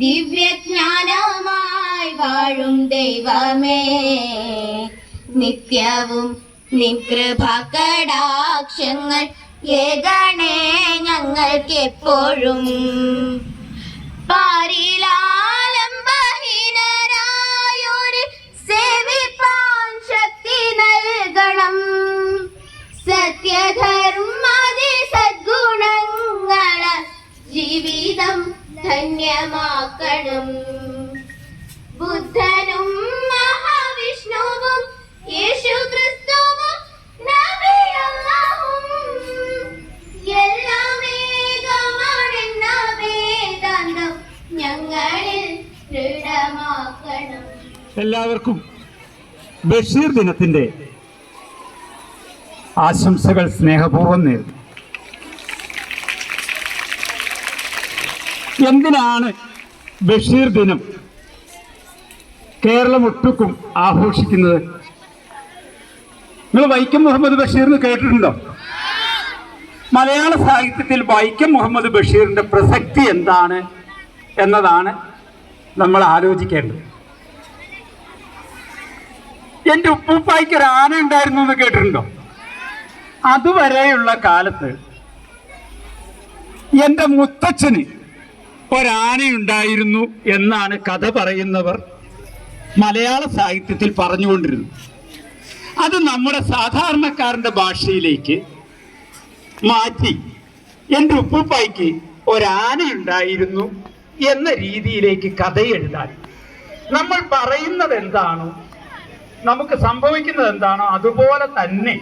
ദിവ്യജ്ഞാനമായി വാഴും ദൈവമേ. നിത്യവും നിഗ്രഭകടാക്ഷങ്ങൾ ഏകണേ ഞങ്ങൾക്ക് എപ്പോഴും പാരിലാലംബഹീനരായൊരു സേവിപ്പാൻ ശക്തി നൽകണം. സത്യധർമ്മതി സദ്ഗുണങ്ങള ജീവിതം ധന്യമാക്കണം. ബുദ്ധനും മഹാവിഷ്ണുവും യേശു ക്രിസ്തുവും എല്ലാം ഏകമാണെന്ന വേദാന്തം ഞങ്ങളിൽ ദൃഢമാക്കണം. എല്ലാവർക്കും ബഷീർ ദിനത്തിന്റെ ആശംസകൾ സ്നേഹപൂർവം നേരുന്നു. എന്തിനാണ് ബഷീർ ദിനം കേരളം ഒട്ടുക്കും ആഘോഷിക്കുന്നത്? നിങ്ങൾ വൈക്കം മുഹമ്മദ് ബഷീറിന് കേട്ടിട്ടുണ്ടോ? മലയാള സാഹിത്യത്തിൽ വൈക്കം മുഹമ്മദ് ബഷീറിന്റെ പ്രസക്തി എന്താണ് എന്നതാണ് നമ്മൾ ആലോചിക്കേണ്ടത്. എന്റെ ഉപ്പൂപ്പായിക്ക് ഒരു ആന ഉണ്ടായിരുന്നു എന്ന് കേട്ടിട്ടുണ്ടോ? അതുവരെയുള്ള കാലത്ത് എന്റെ മുത്തച്ഛന് ഒരാനയുണ്ടായിരുന്നു എന്നാണ് കഥ പറയുന്നവർ മലയാള സാഹിത്യത്തിൽ പറഞ്ഞുകൊണ്ടിരുന്നത്. അത് നമ്മുടെ സാധാരണക്കാരന്റെ ഭാഷയിലേക്ക് മാറ്റി എന്റെ ഉപ്പുപ്പായ്ക്ക് ഒരാനയുണ്ടായിരുന്നു എന്ന രീതിയിലേക്ക് കഥ എഴുതാൻ. നമ്മൾ പറയുന്നത് എന്താണോ നമുക്ക് സംഭവിക്കുന്നത് എന്താണോ അതുപോലെ തന്നെ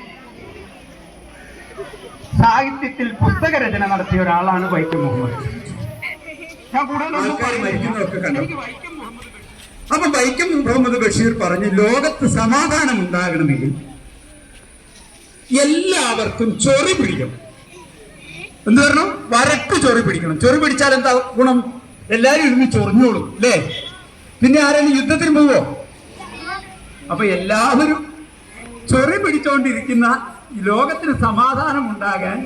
സാഹിത്യത്തിൽ പുസ്തകരചന നടത്തിയ ഒരാളാണ് വൈക്കം മുഹമ്മദ് ഞാൻ കൂടുതലൊന്നും ആൾക്കാർ പറയുന്നില്ല. മരിക്കുന്നതൊക്കെ കണ്ടോ? അപ്പൊ വൈക്കം മുഹമ്മദ് ബഷീർ പറഞ്ഞു ലോകത്ത് സമാധാനം ഉണ്ടാകണമെങ്കിൽ എല്ലാവർക്കും ചൊറി പിടിക്കണം എന്ത് പറഞ്ഞു? വരക്ക് ചൊറി പിടിക്കണം. ചൊറി പിടിച്ചാൽ എന്താ ഗുണം? എല്ലാരും ഇരുന്ന് ചൊറിഞ്ഞോളും അല്ലേ? പിന്നെ ആരെങ്കിലും യുദ്ധത്തിന് പോവോ? അപ്പൊ എല്ലാവരും ചൊറി പിടിച്ചോണ്ടിരിക്കുന്ന ലോകത്തിന് സമാധാനം ഉണ്ടാകാൻ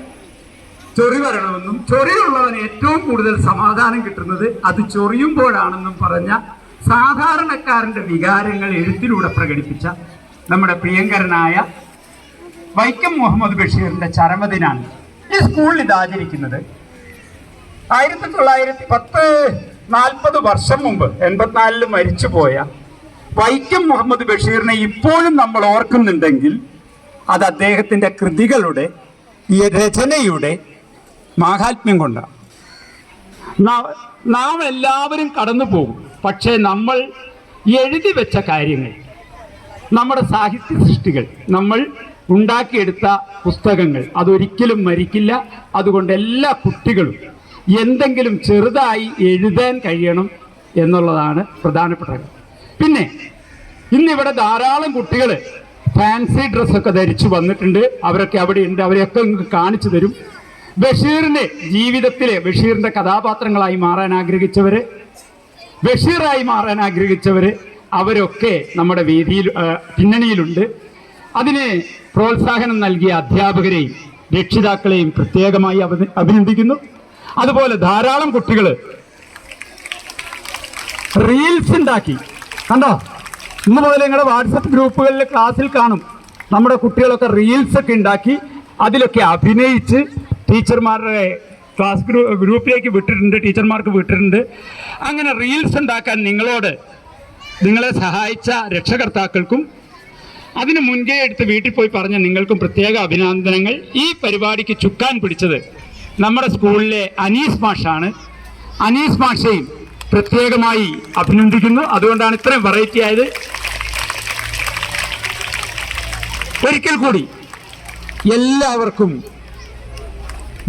ചൊറി വരണമെന്നും ചൊറിയുള്ളവന് ഏറ്റവും കൂടുതൽ സമാധാനം കിട്ടുന്നത് അത് ചൊറിയുമ്പോഴാണെന്നും പറഞ്ഞ സാധാരണക്കാരന്റെ വികാരങ്ങൾ എഴുത്തിലൂടെ പ്രകടിപ്പിച്ച നമ്മുടെ പ്രിയങ്കരനായ വൈക്കം മുഹമ്മദ് ബഷീറിന്റെ ചരമദിനാണ്. ഈ സ്കൂളിൽ ഇത് ആചരിക്കുന്നത് ആയിരത്തി തൊള്ളായിരത്തി പത്ത് നാൽപ്പത് വർഷം മുമ്പ് എൺപത്തിനാലിൽ മരിച്ചുപോയ വൈക്കം മുഹമ്മദ് ബഷീറിനെ ഇപ്പോഴും നമ്മൾ ഓർക്കുന്നുണ്ടെങ്കിൽ അത് അദ്ദേഹത്തിന്റെ കൃതികളുടെ ഈ രചനയുടെ മാഹാത്മ്യം കൊണ്ടാണ് നാം എല്ലാവരും കടന്നു പോകും പക്ഷേ നമ്മൾ എഴുതി വെച്ച കാര്യങ്ങൾ നമ്മുടെ സാഹിത്യ സൃഷ്ടികൾ നമ്മൾ ഉണ്ടാക്കിയെടുത്ത പുസ്തകങ്ങൾ അതൊരിക്കലും മരിക്കില്ല. അതുകൊണ്ട് എല്ലാ കുട്ടികളും എന്തെങ്കിലും ചെറുതായി എഴുതാൻ കഴിയണം എന്നുള്ളതാണ് പ്രധാനപ്പെട്ട. പിന്നെ ഇന്നിവിടെ ധാരാളം കുട്ടികൾ ഫാൻസി ഡ്രസ്സൊക്കെ ധരിച്ചു വന്നിട്ടുണ്ട്. അവരൊക്കെ അവിടെ ഉണ്ട് അവരെയൊക്കെ കാണിച്ചു തരും. ബഷീറിന്റെ ജീവിതത്തിലെ ബഷീറിന്റെ കഥാപാത്രങ്ങളായി മാറാൻ ആഗ്രഹിച്ചവര് ബഷീറായി മാറാൻ ആഗ്രഹിച്ചവര് അവരൊക്കെ നമ്മുടെ വേദിയിൽ പിന്നണിയിലുണ്ട്. അതിന് പ്രോത്സാഹനം നൽകിയ അധ്യാപകരെയും രക്ഷിതാക്കളെയും പ്രത്യേകമായി അഭി- അഭിനന്ദിക്കുന്നു. അതുപോലെ ധാരാളം കുട്ടികൾ റീൽസ് ഉണ്ടാക്കി. കണ്ടോ? ഇന്ന് മുതൽ നിങ്ങളുടെ വാട്സപ്പ് ഗ്രൂപ്പുകളിൽ ക്ലാസ്സിൽ കാണും. നമ്മുടെ കുട്ടികളൊക്കെ റീൽസ് ഒക്കെ ഉണ്ടാക്കി അതിലൊക്കെ അഭിനയിച്ച് ടീച്ചർമാരുടെ ക്ലാസ് ഗ്രൂ ഗ്രൂപ്പിലേക്ക് വിട്ടിട്ടുണ്ട് ടീച്ചർമാർക്ക് വിട്ടിട്ടുണ്ട്. അങ്ങനെ റീൽസ് ഉണ്ടാക്കാൻ നിങ്ങളോട് നിങ്ങളെ സഹായിച്ച രക്ഷകർത്താക്കൾക്കും അതിന് മുൻകൈ എടുത്ത് വീട്ടിൽ പോയി പറഞ്ഞ നിങ്ങൾക്കും പ്രത്യേക അഭിനന്ദനങ്ങൾ. ഈ പരിപാടിക്ക് ചുക്കാൻ പിടിച്ചത് നമ്മുടെ സ്കൂളിലെ അനീസ് മാഷാണ്. അനീസ് മാഷയും പ്രത്യേകമായി അഭിനന്ദിക്കുന്നു. അതുകൊണ്ടാണ് ഇത്രയും വെറൈറ്റി ആയത്. ഒരിക്കൽ കൂടി എല്ലാവർക്കും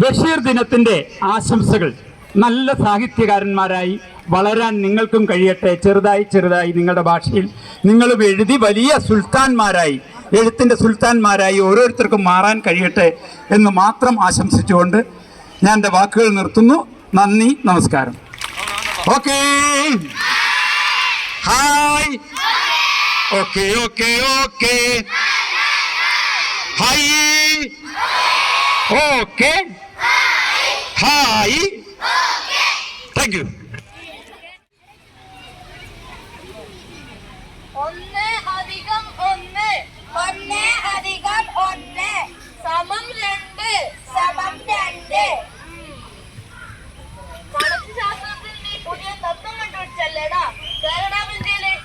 ബഷീർ ദിനത്തിന്റെ ആശംസകൾ. നല്ല സാഹിത്യകാരന്മാരായി വളരാൻ നിങ്ങൾക്കും കഴിയട്ടെ. ചെറുതായി ചെറുതായി നിങ്ങളുടെ ഭാഷയിൽ നിങ്ങളും എഴുതി വലിയ സുൽത്താൻമാരായി എഴുത്തിന്റെ സുൽത്താൻമാരായി ഓരോരുത്തർക്കും മാറാൻ കഴിയട്ടെ എന്ന് മാത്രം ആശംസിച്ചുകൊണ്ട് ഞാൻ എന്റെ വാക്കുകൾ നിർത്തുന്നു. നന്ദി നമസ്കാരം. Okay. Hi. Okay okay okay. Hi. Okay. Hi. Thank you ഒന്ന് അധികം ഒന്ന് ഒന്ന് അധികം ഒന്ന്. സമം രണ്ട് സമം രണ്ട്. കണക്ക് പുതിയ തത്വം കണ്ടുപിടിച്ചല്ലേടാ കേരളാവിന്ത്യയിലെ എടാ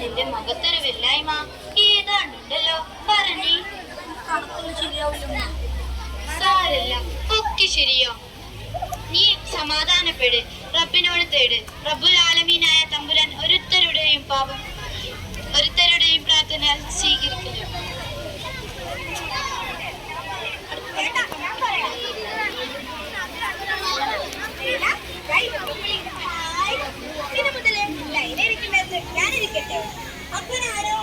നിന്റെ മുഖത്തൊരു വെല്ലായ്മ സാരല്ല. ഒക്കെ ശരിയോ നീ സമാധാനപ്പെട്. റബ്ബിനോട് തേട്. റബ്ബുൽ ആലമീനായ തമ്പുരാൻ ഒരുത്തരുടെയും പാപം ഒരുത്തരുടെയും സ്വീകരിക്കുന്നു ഞാനിരിക്കട്ടെ അപ്പനാരോ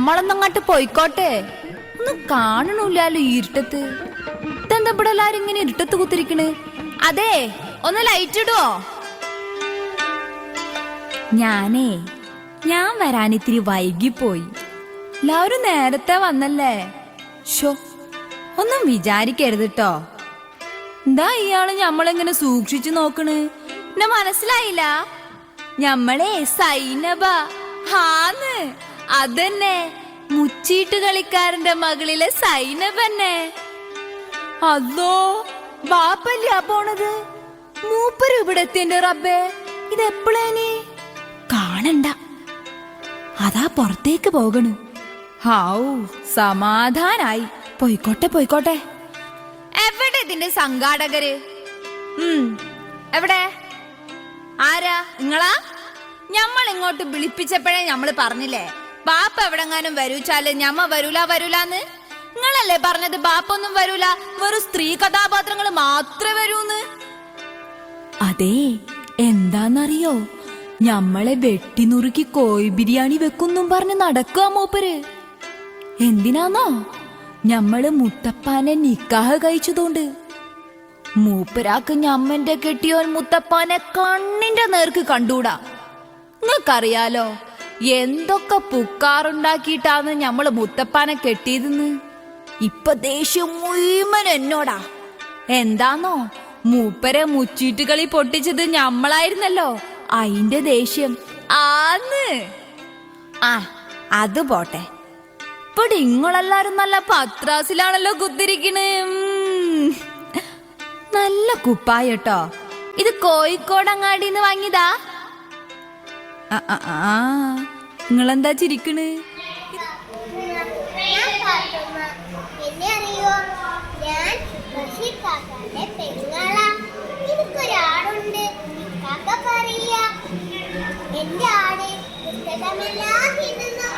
ഞമ്മളൊന്നങ്ങോട്ട് പോയിക്കോട്ടെ? ഒന്നും കാണണൂല്ലോ ഇരുട്ടത്ത്. ഇതെന്താ ഇവിടെ എല്ലാരും ഇങ്ങനെ ഇരുട്ടത്ത് കുത്തിരിക്കണ്? അതെ ഒന്ന് ലൈറ്റ് ഇടുവോ? ഞാനേ ഞാൻ വരാൻ ഇത്തിരി വൈകിപ്പോയി. എല്ലാവരും നേരത്തെ വന്നല്ലേ? ഷോ ഒന്നും വിചാരിക്കരുത് കേട്ടോ എന്താ ഇയാൾ ഞമ്മളെങ്ങനെ സൂക്ഷിച്ചു നോക്കണ്? എന്നെ മനസ്സിലായില്ല? ഞമ്മളെ സൈനബ ഹാന്ന് അതന്നെ. മുച്ചീട്ട് കളിക്കാരന്റെ മകളിലെ സൈനബന്നെ. അതോ ബാപ്പല്ല പോണത്? മൂപ്പര് ഇവിടെ എത്തിന്റെ റബ്ബേ ഇതെപ്പോഴേനി കാണണ്ട. അതാ പുറത്തേക്ക് പോകണു. ഹൗ സമാധാനായി. പോയിക്കോട്ടെ പോയിക്കോട്ടെ. എവിടെ ഇതിന്റെ സംഘാടകര്? എവിടെ? ആരാ? നിങ്ങളാ? ഞമ്മൾ ഇങ്ങോട്ട് വിളിപ്പിച്ചപ്പോഴേ ഞമ്മൾ പറഞ്ഞില്ലേ? ബാപ്പ എവിടെങ്ങാനും വരൂച്ചാൽ ഞമ്മ വരൂല വരൂലാന്ന്? നിങ്ങളല്ലേ പറഞ്ഞത് ബാപ്പൊന്നും വരൂല വെറും സ്ത്രീ കഥാപാത്രങ്ങൾ മാത്രമേ വരൂന്ന്? അതെ എന്താന്നറിയോ? ഞമ്മളെ വെട്ടി വെട്ടിനുറുക്കി കോഴി ബിരിയാണി വെക്കുന്നും പറഞ്ഞ് നടക്കുക മൂപ്പര്. എന്തിനാന്നോ? ഞമ്മൾ മുത്തപ്പാനെ നിക്കാഹ് കഴിച്ചതുകൊണ്ട് മൂപ്പരാക്ക് ഞമ്മന്റെ കെട്ടിയോൻ മുത്തപ്പാനെ കണ്ണിന്റെ നേർക്ക് കണ്ടൂടാ. നിങ്ങൾക്കറിയാലോ എന്തൊക്കെ പുക്കാറുണ്ടാക്കിയിട്ടാന്ന് ഞമ്മൾ മുത്തപ്പാനെ കെട്ടിയതെന്ന്? ഇപ്പൊ ദേഷ്യം മുഴുവൻ എന്നോടാ. എന്താന്നോ? മൂപ്പരെ മുച്ചീട്ട് കളി പൊട്ടിച്ചത് ഞമ്മളായിരുന്നല്ലോ. അയിന്റെ ദേഷ്യം. ആന്ന്. ആ അത് പോട്ടെ. ഇപ്പൊ നിങ്ങളെല്ലാരും നല്ല പത്രാസിലാണല്ലോ കുത്തിരിക്കണ്. നല്ല കുപ്പായട്ടോ. ഇത് കോഴിക്കോടങ്ങാടിന്ന് വാങ്ങിയതാ. ആ, ആ, ആ. നിങ്ങളെന്താ ചിരിക്കണ്? എന്റെ ആട് പുസ്തകമെല്ലാം തിന്നുന്നു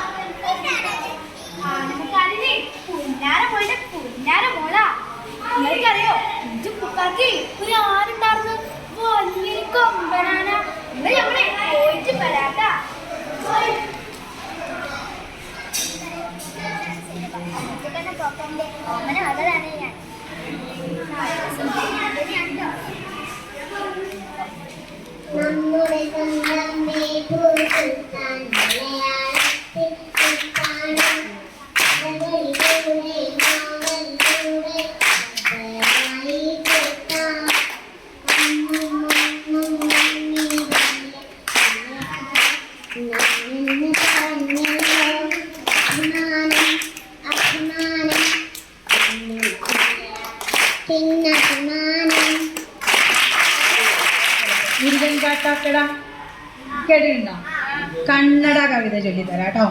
നിങ്ങൾക്കറിയോ? ഇഞ്ചു ഒരു ആടുണ്ടായിരുന്നു. വലിയ കൊമ്പനാന ഓമന മകളാണ് ഞാൻ നമ്മുടെ സ്വന്തം ചൊല്ലിത്തരാം കേട്ടോ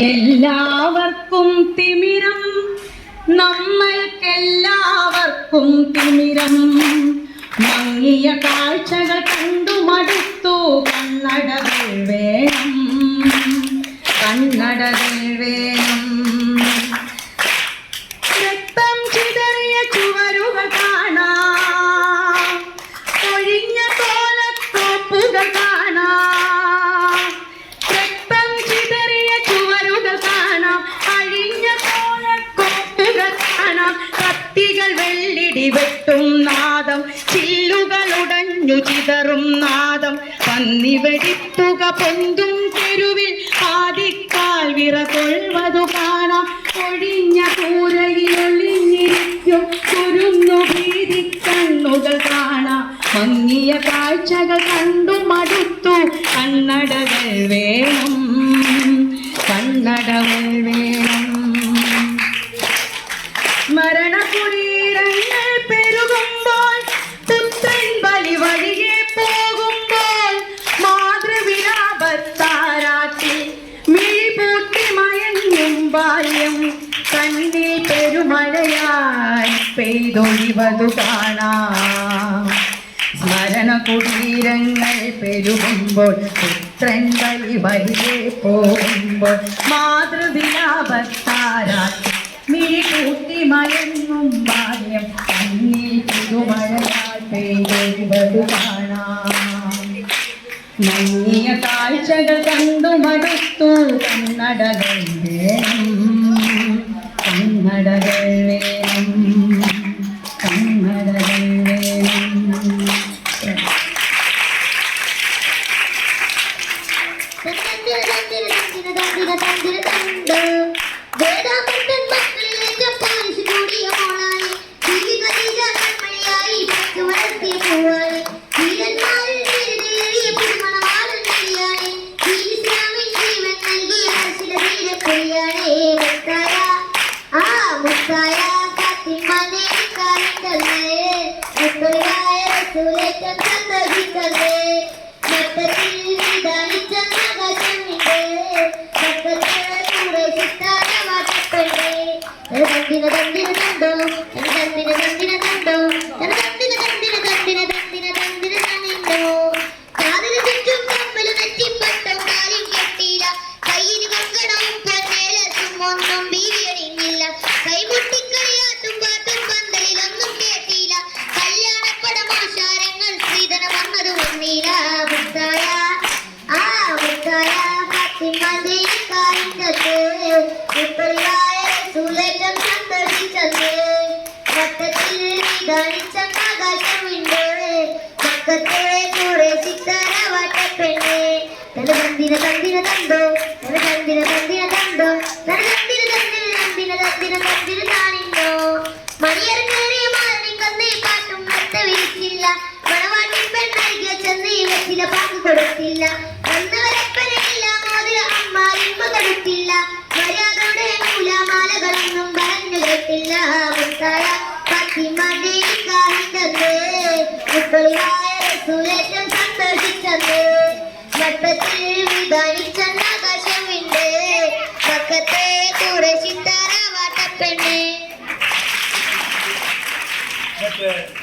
എല്ലാവർക്കും തിമിരം. നമ്മൾക്കെല്ലാവർക്കും തിമിരം. മങ്ങിയ കാഴ്ചകൾ കണ്ടു മടുത്തു കണ്ണടകൾ വേണം. കണ്ണടകൾ കണ്ണടകൾ വേണം മരണകുടീരങ്ങൾ പെരുകുമ്പോൾ ബലി വഴിയെ പോകുമ്പോൾ മാതൃവിലാപത്താരാട്ടി മിഴിപൂട്ടി മയങ്ങും ബാല്യം കണ്ണിൽ പെരുമഴയായി പെയ്തൊഴിവതു കാണാം. സ്മരണകുടീരങ്ങൾ പെരുകുമ്പോൾ ബലി വഴിയെ പോകുമ്പോൾ നീ കൂട്ടി മയങ്ങും ബാല്യം കണ്ണിൽ പുതുമഴയാൽ കാണാം. മങ്ങിയ കാഴ്ചകൾ കണ്ടു മടുത്തു കണ്ണടകൾ വേണം. കണ്ണടകൾ വേണം. തന്തിന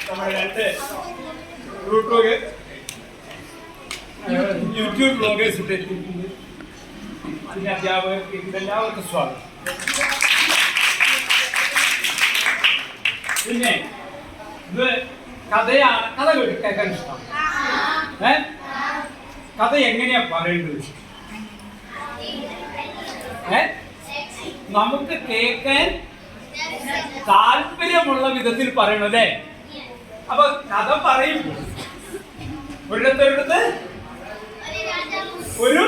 നമ്മുടെ രണ്ട് റൂട്ട് ബ്ലോഗ് യൂട്യൂബ് ബ്ലോഗേഴ്സ് ഇട്ടിട്ടുണ്ട്. അതിന്റെ അധ്യാപകർക്ക് ഇതെല്ലാവർക്കും സ്വാഗതം. പിന്നെ ഇത് കഥയാണ്. കഥ കേൾക്കാൻ ഇഷ്ടം. ഏ? കഥ എങ്ങനെയാ പറയേണ്ടത്? ഏ? നമുക്ക് കേൾക്കാൻ താല്പര്യമുള്ള വിധത്തിൽ പറയണം അല്ലേ? അപ്പൊ കഥ പറയും ഒരിടത്തൊരിടത്ത് ഒരു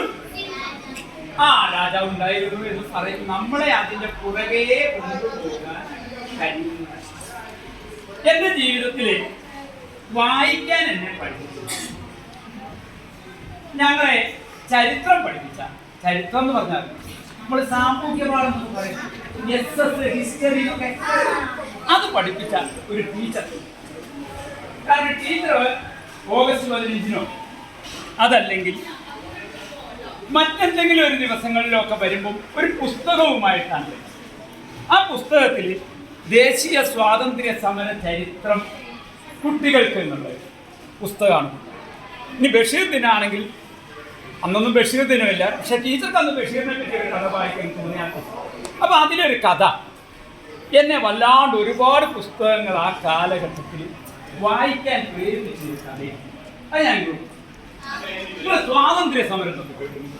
ആ രാജാവ് ഉണ്ടായിരുന്നു എന്ന് പറയും. നമ്മളെ അതിന്റെ പുറകെ കൊണ്ടുപോകാൻ എന്റെ ജീവിതത്തിൽ വായിക്കാൻ എന്നെ പഠിപ്പിച്ചു. ഞങ്ങളെ ചരിത്രം പഠിപ്പിച്ച. ചരിത്രം എന്ന് പറഞ്ഞാൽ നമ്മൾ സാമൂഹ്യ പാഠം പറയും. എസ് എസ് ഹിസ്റ്ററി ഒക്കെ അത് പഠിപ്പിച്ച ഒരു ടീച്ചർ കാരണം ടീച്ചർ ഓഗസ്റ്റ് പതിനഞ്ചിനോ? അതല്ലെങ്കിൽ മറ്റെന്തെങ്കിലും ഒരു ദിവസങ്ങളിലൊക്കെ വരുമ്പോൾ ഒരു പുസ്തകവുമായിട്ടാണ്. ആ പുസ്തകത്തിൽ ദേശീയ സ്വാതന്ത്ര്യ സമര ചരിത്രം കുട്ടികൾക്ക് എന്നുള്ള പുസ്തകമാണ്. ഇനി ബഷീർ ദിനാണെങ്കിൽ അന്നൊന്നും ബഷീർ ദിനമില്ല പക്ഷെ ടീച്ചർക്ക് അന്ന് ബഷീറിനെ പറ്റി ഒരു കഥ വായിക്കാൻ തോന്നിയാൽ അപ്പൊ അതിലൊരു കഥ. എന്നെ വല്ലാണ്ട് ഒരുപാട് പുസ്തകങ്ങൾ ആ കാലഘട്ടത്തിൽ വായിക്കാൻ പ്രേരിപ്പിച്ച കഥയാണ്. അത് ഞാൻ. നിങ്ങൾ സ്വാതന്ത്ര്യ സമരം ഒക്കെ കേട്ടിട്ടുണ്ടോ?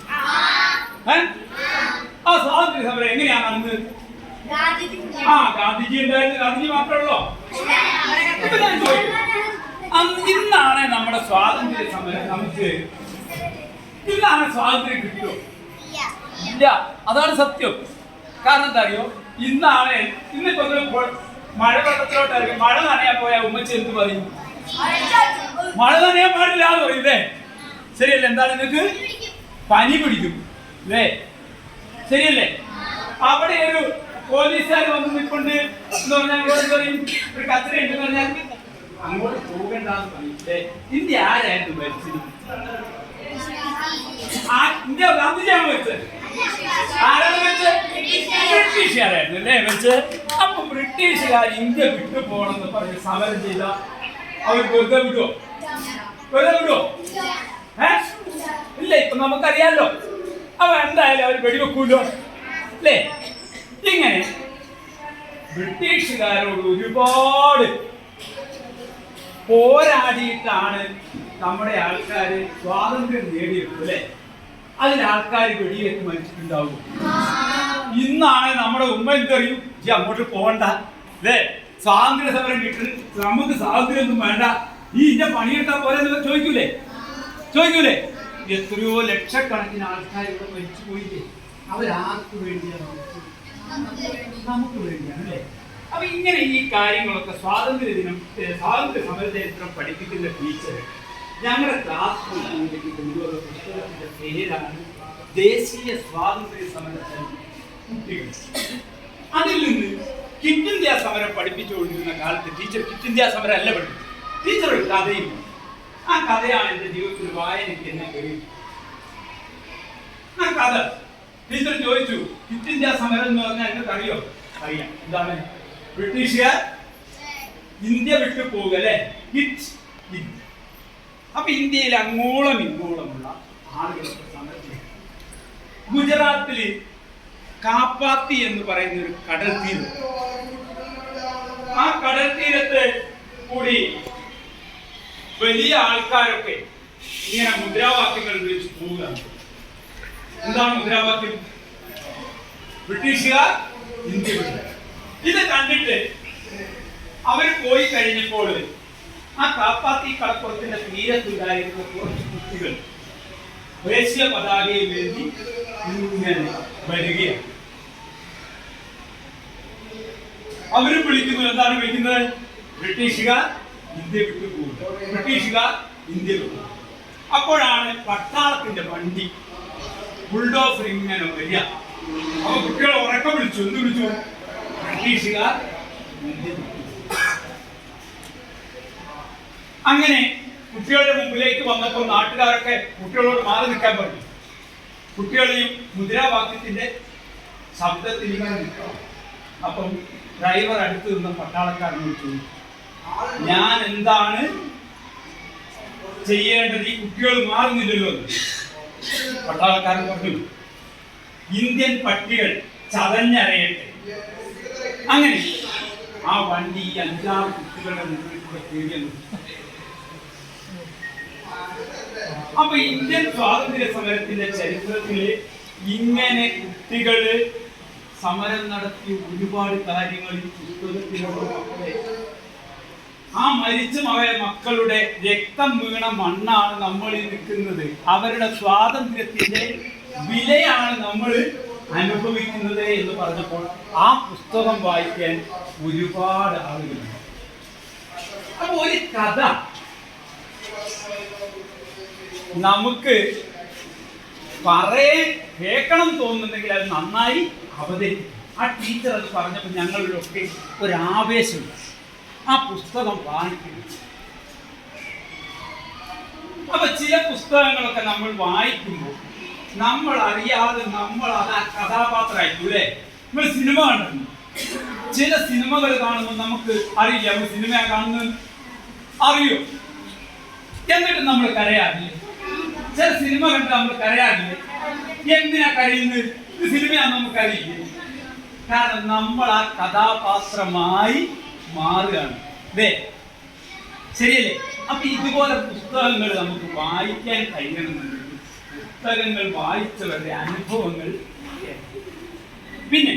ആ സ്വാതന്ത്ര്യ സമരം എങ്ങനെയാണ് അന്ന്? ആ ഗാന്ധിജി ഉണ്ടായിരുന്നു. ഗാന്ധിജി മാത്രമല്ലോ ഞാൻ ചോദിക്കും. അന്ന് ഇന്നാണ് നമ്മുടെ സ്വാതന്ത്ര്യ സമരം നമുക്ക് ഇന്നാണ് സ്വാതന്ത്ര്യം കിട്ടിയോ? ഇല്ല. അതാണ് സത്യം. കാരണം എന്താ അറിയോ? ഇന്നാണ് ഇന്നിപ്പോ മഴ വെള്ളത്തിലോട്ട് ഇറങ്ങി മഴ നനയാ പോയ ഉമ്മച്ചി എന്ത് പറയും? മഴ നനയാൻ പാടില്ല എന്ന് പറയില്ലേ ശരിയല്ലേ? എന്താണ് നിങ്ങൾക്ക് പനി പിടിക്കും അല്ലേ ശരിയല്ലേ? അവിടെ ഒരു പോലീസുകാർ വന്ന് നിൽക്കൊണ്ട് എന്ന് പറഞ്ഞാൽ അങ്ങോട്ട് പറയും? ഒരു കത്തിര ഉണ്ടെന്ന് പറഞ്ഞാൽ അങ്ങോട്ട് പോകണ്ടെന്ന് പറയില്ലേ അല്ലേ ഇന്ത്യ ആരായിരുന്നു മരിച്ചത് ആ ഇന്ത്യ ഗാന്ധിജിയാണ് വെച്ചത് ആരാണ് വെച്ചത് ബ്രിട്ടീഷുകാരായിരുന്നു അല്ലേ? വെച്ച് അപ്പൊ ബ്രിട്ടീഷുകാർ ഇന്ത്യ വിട്ടു പോകണമെന്ന് പറഞ്ഞ് സമരം ചെയ്ത അവർ വെറുതെ വിടുവോ? വെറുതെ വിടുവോ? ഏ? ഇല്ല? ഇപ്പൊ നമുക്കറിയാലോ. അവ എന്തായാലും അവർ വെടിവെക്കൂലോ? അല്ലേ? ഇങ്ങനെ ബ്രിട്ടീഷുകാരോട് ഒരുപാട് പോരാടിയിട്ടാണ് നമ്മുടെ ആൾക്കാർ സ്വാതന്ത്ര്യം നേടിയത് അല്ലേ? അതിൽ ആൾക്കാർ വെടിയേറ്റ് മരിച്ചിട്ടുണ്ടാവും. ഇന്നാണ് നമ്മുടെ ഉമ്മ എന്തറിയും ജി അങ്ങോട്ട് പോകണ്ട. അല്ലേ സ്വാതന്ത്ര്യ സമരം കിട്ടുന്നത് നമുക്ക് സ്വാതന്ത്ര്യം വേണ്ട. ഈ ഇന്റെ പണിയെടുത്താൽ പോലെ ചോദിക്കൂലേ? ചോദിക്കൂലേ? എത്രയോ ലക്ഷക്കണക്കിന് ആൾക്കാർ ഇവിടെ മരിച്ചു പോയില്ലേ? അവരാർക്ക് വേണ്ടിയാണ്? നമുക്ക് വേണ്ടിയാണ് അല്ലേ അപ്പൊ ഇങ്ങനെ ഈ കാര്യങ്ങളൊക്കെ സ്വാതന്ത്ര്യ ദിനം സ്വാതന്ത്ര്യ സമര ചരിത്രം പഠിപ്പിക്കുന്ന ടീച്ചർ ഞങ്ങളുടെ ക്ലാസ് റൂമിലേക്ക് കൊണ്ടുവന്ന പുസ്തകത്തിന്റെ പേരാണ് ദേശീയ സ്വാതന്ത്ര്യ സമരത്തിന് കുട്ടികൾ അതിൽ നിന്ന് കിറ്റ് ഇന്ത്യ സമരം പഠിപ്പിച്ചുകൊണ്ടിരുന്ന കാലത്ത് ടീച്ചർ കിറ്റ് ഇന്ത്യ സമരം അല്ല പഠിപ്പിച്ചു ടീച്ചർ ഒരു കഥയും. ആ കഥയാണ് എന്റെ ജീവിതത്തിൽ വായനയ്ക്ക് എന്നെ കഴിയും ആ കഥ ടീച്ചർ ചോദിച്ചു കിറ്റ് ഇന്ത്യ സമരം എന്ന് പറഞ്ഞാൽ നിങ്ങൾക്ക് അറിയോ. അറിയാം എന്താണ്? ബ്രിട്ടീഷുകാർ ഇന്ത്യ വിട്ടു പോകുക അല്ലെ ഇന്ത്യ അപ്പൊ ഇന്ത്യയിൽ അങ്ങോളം ഇങ്ങോളമുള്ള ആളുകളൊക്കെ സമരം ചെയ്തു. ഗുജറാത്തിൽ കാപ്പാത്തി എന്ന് പറയുന്ന ഒരു കടൽ തീരം ആ കടൽ തീരത്ത് കൂടി വലിയ ആൾക്കാരൊക്കെ ഇങ്ങനെ മുദ്രാവാക്യങ്ങൾ വിളിച്ച് പോവുകയാണ്. എന്താണ് മുദ്രാവാക്യം? ബ്രിട്ടീഷുകാർ ഇന്ത്യ ഇത് കണ്ടിട്ട് അവർ പോയി കഴിഞ്ഞപ്പോൾ ആ കാപ്പാത്തി കടപ്പുറത്തിന്റെ തീരത്തുണ്ടായിരുന്ന കുറച്ച് കുട്ടികൾ ദേശീയ പതാകയിൽ എഴുതി ഇങ്ങനെ വരികയാണ്. അവരും വിളിക്കുന്നു എന്താണ് വിളിക്കുന്നത്? ബ്രിട്ടീഷുകാർ ഇന്ത്യ വിട്ടു പോകും ബ്രിട്ടീഷുകാർ ഇന്ത്യ വിട്ടു അപ്പോഴാണ് പട്ടാളത്തിന്റെ വണ്ടി ബുൾഡോസർ ഇങ്ങനെ വരിക. അപ്പൊ കുട്ടികൾ ഉറക്കം വിളിച്ചു എന്ത് വിളിച്ചു? ബ്രിട്ടീഷുകാർ ഇന്ത്യ വിട്ടു അങ്ങനെ കുട്ടികളുടെ മുമ്പിലേക്ക് വന്നപ്പോൾ നാട്ടുകാരൊക്കെ കുട്ടികളോട് മാറി നിൽക്കാൻ പറഞ്ഞു. കുട്ടികളെയും മുദ്രാവാക്യത്തിന്റെ ശബ്ദത്തിൽ നിൽക്കണം. അപ്പം ഡ്രൈവർ അടുത്ത് നിന്ന പട്ടാളക്കാരനോട് ചോദിച്ചു ഞാൻ എന്താണ് ചെയ്യേണ്ടത്? ഈ കുട്ടികൾ മാറുന്നില്ലല്ലോ എന്ന്." പട്ടാളക്കാരൻ പറഞ്ഞു ഇന്ത്യൻ പട്ടികൾ ചതഞ്ഞരയട്ടെ. അങ്ങനെ ആ വണ്ടി അഞ്ചാറ് കുട്ടികളുടെ മുമ്പിൽ കൂടെ അപ്പൊ ഇന്ത്യൻ സ്വാതന്ത്ര്യ സമരത്തിന്റെ ചരിത്രത്തിൽ ഇങ്ങനെ കുട്ടികൾ സമരം നടത്തി ഒരുപാട് കാര്യങ്ങൾ ആ മരിച്ച മക മക്കളുടെ രക്തം വീണ മണ്ണാണ് നമ്മൾ നിൽക്കുന്നത്. അവരുടെ സ്വാതന്ത്ര്യത്തിന്റെ വിലയാണ് നമ്മൾ അനുഭവിക്കുന്നത് എന്ന് പറഞ്ഞപ്പോൾ ആ പുസ്തകം വായിക്കാൻ ഒരുപാട് ആളുകളുണ്ട്. അപ്പൊ ഒരു കഥ. നമുക്ക് പറയേ കേൾക്കണം തോന്നുന്നുണ്ടെങ്കിൽ അത് നന്നായി അവതരിപ്പിക്കും. ആ ടീച്ചർ അത് പറഞ്ഞപ്പോൾ ഞങ്ങളിലൊക്കെ ഒരു ആവേശമുണ്ട് ആ പുസ്തകം വായിക്കണം അപ്പൊ ചില പുസ്തകങ്ങളൊക്കെ നമ്മൾ വായിക്കുമ്പോൾ നമ്മൾ അറിയാതെ നമ്മൾ അത് കഥാപാത്രമായിരിക്കും അല്ലേ നമ്മൾ സിനിമ കണ്ടിട്ടുണ്ട്. ചില സിനിമകൾ കാണുമ്പോൾ നമുക്ക് അറിയില്ല നമ്മൾ സിനിമ കാണുന്നത്? അറിയോ? എന്നിട്ട് നമ്മൾ കരയാറില്ലേ? ചില സിനിമ കണ്ട് നമ്മൾ കരയാറില്ല? എന്തിനാ കരയുന്നത്? ഇത് സിനിമയാണ് നമുക്ക് അറിയില്ല കാരണം നമ്മൾ ആ കഥാപാത്രമായി മാറുകയാണ്. ശരിയല്ലേ? അപ്പൊ ഇതുപോലെ പുസ്തകങ്ങൾ നമുക്ക് വായിക്കാൻ കഴിയണമെന്നുണ്ടെങ്കിൽ പുസ്തകങ്ങൾ വായിച്ചവരുടെ അനുഭവങ്ങൾ പിന്നെ